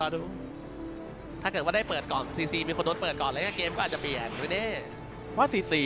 รอดู ถ้าเกิดว่าได้เปิดก่อนซีซีมีคนโดนเปิดก่อนแล้วเกมก็อาจจะเปลี่ยนไม่แน่ว่าซีซี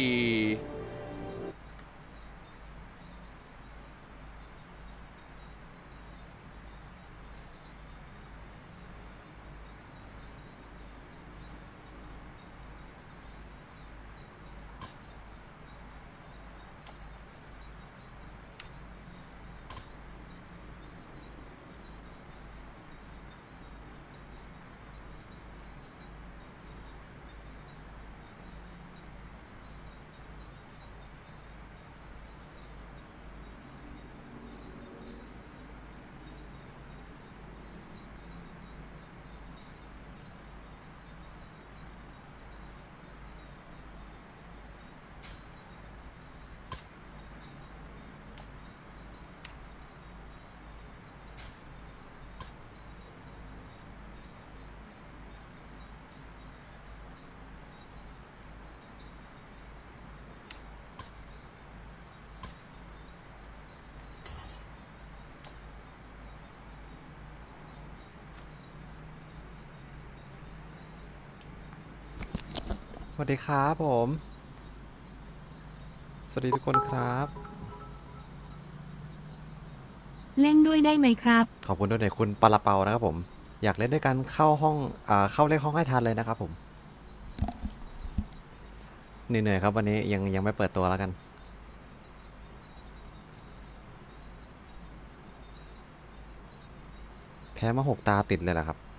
วัสดีครับผม สวัสดีทุกคนครับ เล่นด้วยได้ไหมครับ ขอบคุณด้วยในคุณปาลาเปานะครับผม อยากเล่นด้วยกันเข้าห้องอ่าเข้าเลขห้องให้ทันเลยนะครับผม เหนื่อยๆครับวันนี้ยังยังไม่เปิดตัวแล้วกัน แพ้มาหกตาติดเลยเหรอครับ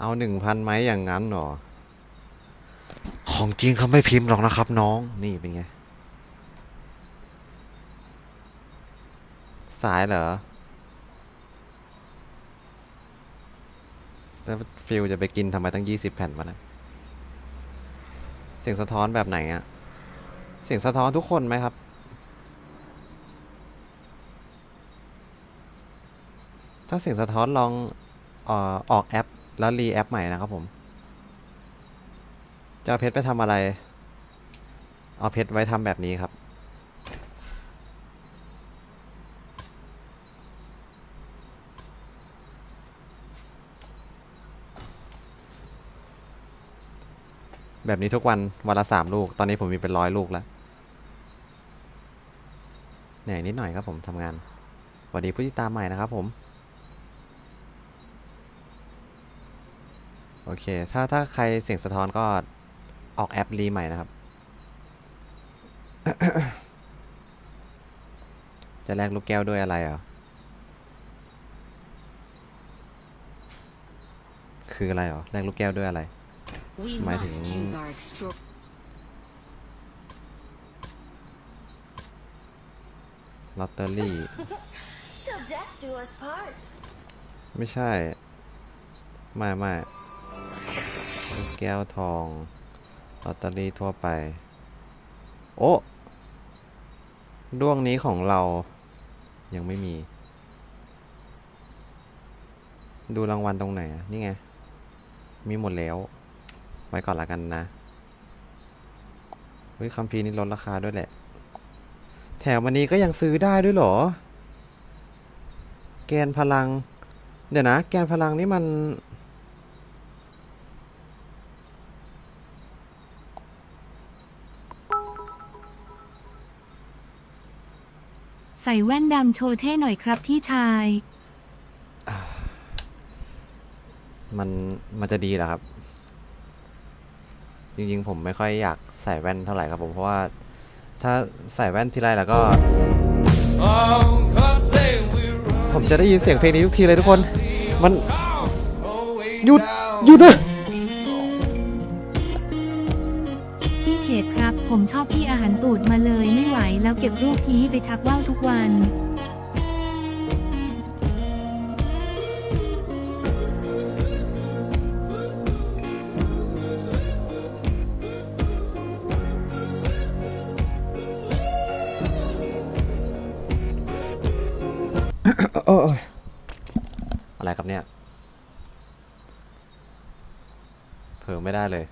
เอาหนึ่งพันไหมอย่างนั้นหรอ ของจริงเขาไม่พิมพ์หรอกนะครับ น้อง นี่เป็นไง สายเหรอแล้วฟิลจะไปกินทำไมตั้งยี่สิบแผ่นวะนะเสียงสะท้อนแบบไหนอะเสียงสะท้อนทุกคนไหมครับ ถ้าเสียงสะท้อนลองออออกแอป แล้วรีแอปใหม่นะครับผมจะเอาเพชรไปทำอะไร เอาเพชรไว้ทำแบบนี้ครับแบบนี้ทุกวันวันละสามลูก ตอนนี้ผมมีเป็นร้อยลูกแล้วเหนื่อยนิดหน่อยครับผมทำงานสวัสดีผู้ติดตามใหม่นะครับผม โอเค ถ้าถ้าใครเสียงสะท้อนก็ออกแอปรีใหม่นะครับ จะแลกลูกแก้วด้วยอะไรอะ คืออะไรเหรอแลกลูกแก้วด้วยอะไร We Mai must thì- use our extra. ลอตเตอรี่ Till death do us part. ไม่ใช่ ไม่ไม่ลูก แก้วทองลอตเตอรี่ทั่วไป โอ้ดวงนี้ของเรายังไม่มี ดูรางวัลตรงไหน นี่ไง มีหมดแล้ว ไว้ก่อนละกันนะเฮ้ยคัมภีร์นี่ลดราคาด้วยแหละ แถมวันนี้ก็ยังซื้อได้ด้วยเหรอ แกนพลัง เดี๋ยวนะ แกนพลังนี่มัน ใส่แว่นดำโชว์เท่หน่อยครับพี่ชาย มันมันจะดีเหรอครับ จริงๆ ผมไม่ค่อยอยากใส่แว่นเท่าไหร่ครับผมเพราะว่า ถ้าใส่แว่นทีไรแล้วก็ ผมจะได้ยินเสียงเพลงนี้ทุกทีเลยทุกคน มันหยุดหยุดนะ เก็บรูปพี่ไปชักว่าวทุกวันอะไรครับเนี่ย เผลอไม่ได้เลย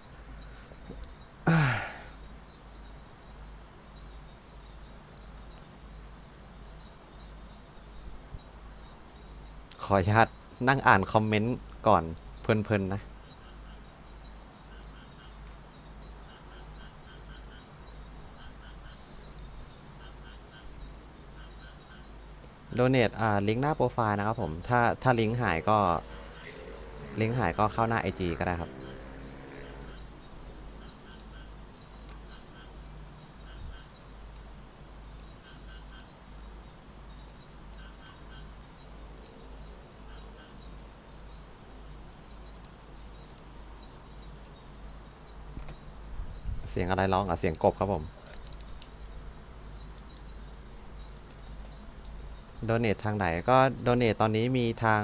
ออนุญาตนั่งอ่านคอมเมนต์ก่อนเพลินๆนะโดเนทอ่าลิงก์หน้าโปรไฟล์นะครับผม ถ้าถ้าลิงก์หายก็ ลิงก์หายก็เข้าหน้า IG ก็ได้ครับ เสียงอะไรร้องอะ เสียงกบครับผม โดเนททางไหนก็โดเนทตอนนี้มีทาง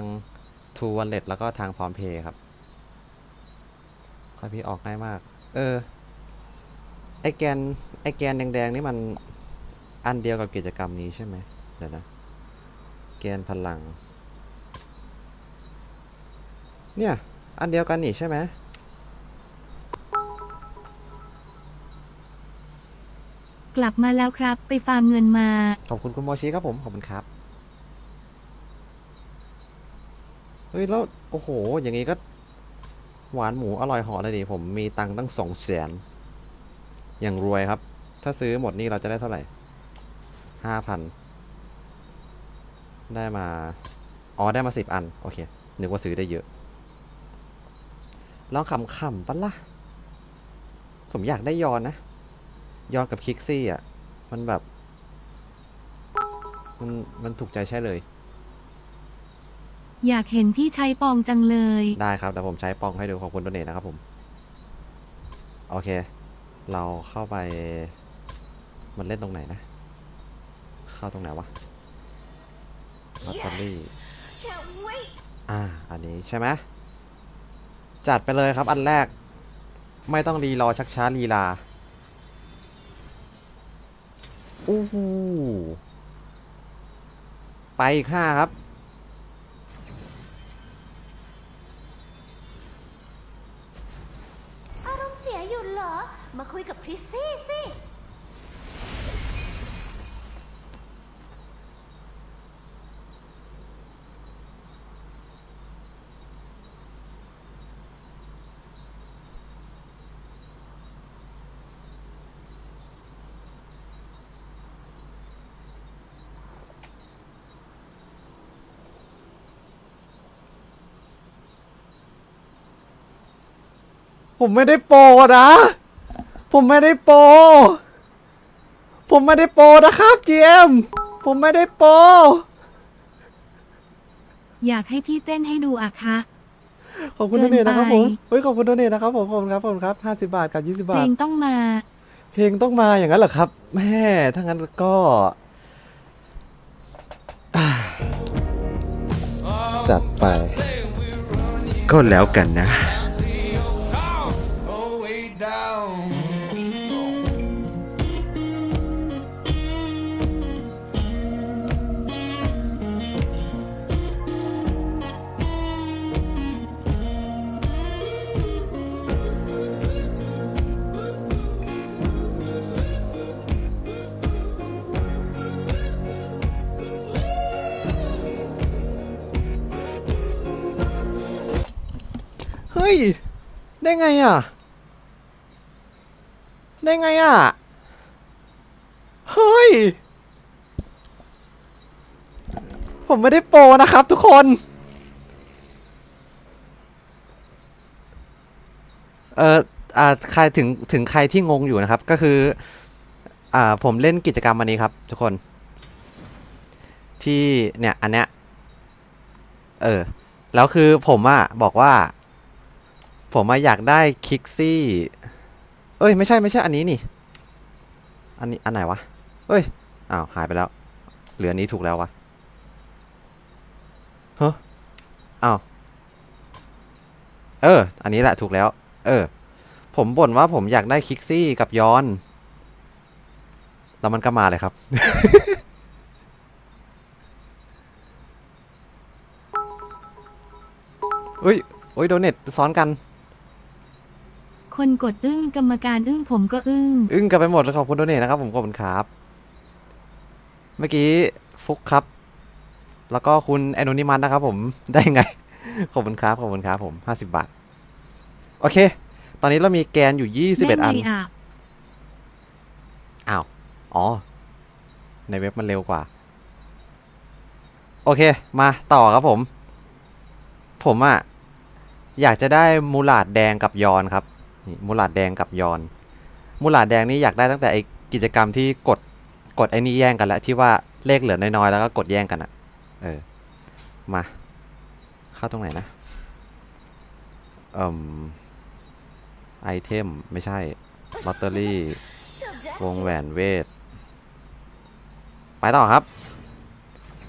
True Wallet แล้วก็ทางพร้อมเพย์ครับค่อพี่ออกง่ายมาก เออ ไอแกน ไอแกนแดงๆนี่มันอันเดียวกับกิจกรรมนี้ใช่ไหมเดี๋ยวนะ แกนพลัง เนี่ย อันเดียวกันนี่ใช่ไหม กลับมาแล้วครับ ไปฟาร์มเงินมา ขอบคุณคุณโมชิครับผมขอบคุณครับ เฮ้ยแล้วโอ้โห อย่างงี้ก็ หวานหมูอร่อยหอเลยดิผมมีตังค์ตั้งสองแสนอย่างรวยครับ ถ้าซื้อหมดนี่เราจะได้เท่าไหร่ห้าพันได้มา อ๋อ ได้มาสิบอัน โอเค นึกว่าซื้อได้เยอะ ลองขำๆปะล่ะ ผมอยากได้ยอนนะ ยอนกับคิกซี่อะ มันแบบ มันมันถูกใจใช่เลย อยากเห็นพี่ใช้ปองจังเลย ได้ครับเดี๋ยวผมใช้ปองให้ดูขอบคุณโดเนทนะครับผม โอเค เราเข้าไป มันเล่นตรงไหนนะ เข้าตรงไหนวะลอตเตอรี่ Can't wait. อ่า อันนี้ใช่ไหมจัดไปเลยครับอันแรก ไม่ต้องรีรอชักช้าลีลา โอ้โหไปอีกห้าครับ อารมณ์เสียอยู่เหรอ มาคุยกับคริสซี่สิ ผมไม่ได้โปรนะ ผมไม่ได้โปรผมไม่ได้โปรนะครับเจมผมไม่ได้โปรอยากให้พี่เต้นให้ดูอะคะ ขอบคุณเกิโดนเนทนะครับไปผมเฮ้ยขอบคุณโดเนทนะครับผมขอบคุณครับขอบคุณครับห้าสิบาทกับยี่สิบเพลบาทงต้องมา เพลงต้องมาอย่างนั้นเหรอครับแม่ถ้างั้นก็อ่าจัดไป ก็แล้วกันนะ เฮ้ย ได้ไงอะ ได้ไงอะ เฮ้ย ผมไม่ได้โปรนะครับทุกคน เอ่ออ่าใครถึงถึงใครที่งงอยู่นะครับ ก็คือ อ่า ผมเล่นกิจกรรมอันนี้ครับ ทุกคน ที่เนี่ย อันเนี้ย เออ แล้วคือผมอะบอกว่า ผมอะอยากได้คิกซี่ เอ้ยไม่ใช่ไม่ใช่อันนี้นี่ อันนี้อันไหนวะ เอ้ย อ้าวหายไปแล้ว เหลือนี้ถูกแล้ววะเฮ้อ้าว เออ อันนี้แหละถูกแล้ว เออ ผมบ่นว่าผมอยากได้คิกซี่กับย้อน แล้วมันก็มาเลยครับ เฮ้ยเฮ้ยโดเน็ตซ้อนกัน คนกดอึ้งกรรมการอึ้งผมก็อึ้ง อึ้งกันไปหมดขอบคุณโดเนทนะครับ ผมขอบคุณครับ เมื่อกี้ฟุกครับ แล้วก็คุณแอนโนนิมัสนะครับ ผมได้ไง ขอบคุณครับขอบคุณครับผมห้าสิบบาท โอเค ตอนนี้เรามีแกนอยู่ยี่สิบเอ็ดอัน ได้ไงอะอ้าว อ๋อ ในเว็บมันเร็วกว่า โอเค มาต่อครับผม ผมอะอยากจะได้มูลาดแดงกับยอนครับ นี่มูลาดแดงกับยอน มูลาดแดงนี่อยากได้ตั้งแต่ไอกิจกรรมที่กดกดไอ้นี่แย่งกันแล้วที่ว่าเลขเหลือน้อยๆแล้วก็กดแย่งกันอะเออ มา เข้าตรงไหนนะเอ่มไอเทม ไม่ใช่ลอตเตอรี่ วงแหวนเวท ไปต่อครับ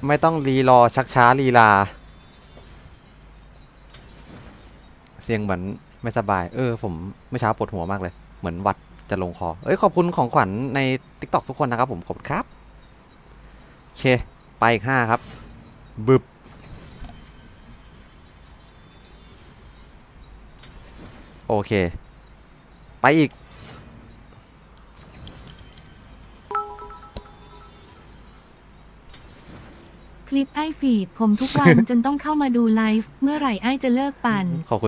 ไม่ต้องรีรอชักช้าลีลา เสียงเหมือน ไม่สบาย เออ ผมเมื่อเช้าปวดหัวมากเลย เหมือนหวัดจะลงคอ เอ้ย ขอบคุณของขวัญใน TikTok ทุกคนนะครับผม ขอบคุณครับ โอเค ไปอีกห้าครับ บึบ โอเค ไปอีก คลิปไอ้ฟีดผมทุกวัน จนต้องเข้ามาดูไลฟ์เมื่อไหร่ไอ้จะเลิกปั่น ขอบคุณ